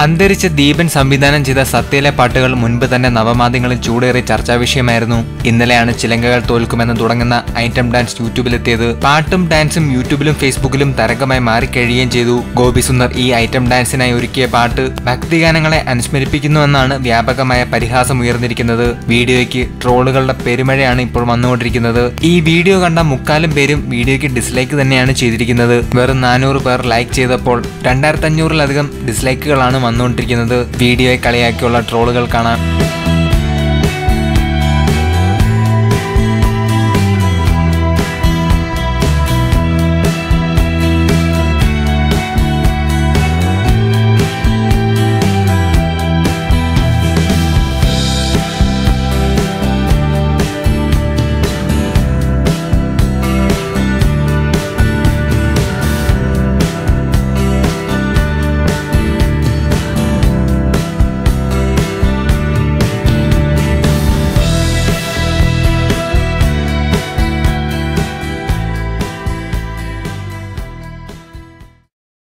അന്തരിച്ച ദീപൻ സംവിധാനം ചെയ്ത സത്യയിലെ പാട്ടുകൾ മുൻപ് തന്നെ നവമാധ്യങ്ങളിൽ ചൂടേറിയ ചർച്ചാ വിഷയമായിരുന്നു. ഇന്നലെയാണ് ചിലങ്കകൾ തോൽക്കുമെന്ന് തുടങ്ങുന്ന ഐറ്റം ഡാൻസ് യൂട്യൂബിലെത്തിയത്. പാട്ടും ഡാൻസും യൂട്യൂബിലും ഫേസ്ബുക്കിലും തരംഗമായി മാറിക്കഴിയുകയും ചെയ്തു. ഗോപി സുന്ദർ ഈ ഐറ്റം ഡാൻസിനായി ഒരുക്കിയ പാട്ട് ഭക്തിഗാനങ്ങളെ അനുസ്മരിപ്പിക്കുന്നുവെന്നാണ് വ്യാപകമായ പരിഹാസം ഉയർന്നിരിക്കുന്നത്. വീഡിയോയ്ക്ക് ട്രോളുകളുടെ പെരുമഴയാണ് ഇപ്പോൾ വന്നുകൊണ്ടിരിക്കുന്നത്. ഈ വീഡിയോ കണ്ട മുക്കാലും പേരും വീഡിയോയ്ക്ക് ഡിസ്ലൈക്ക് തന്നെയാണ് ചെയ്തിരിക്കുന്നത്. വെറും നാനൂറ് പേർ ലൈക്ക് ചെയ്തപ്പോൾ രണ്ടായിരത്തി അഞ്ഞൂറിലധികം ഡിസ്ലൈക്കുകളാണ് വന്നുകൊണ്ടിരിക്കുന്നത്. വീഡിയോയെ കളിയാക്കിയുള്ള ട്രോളുകൾക്കാണ് കാണാം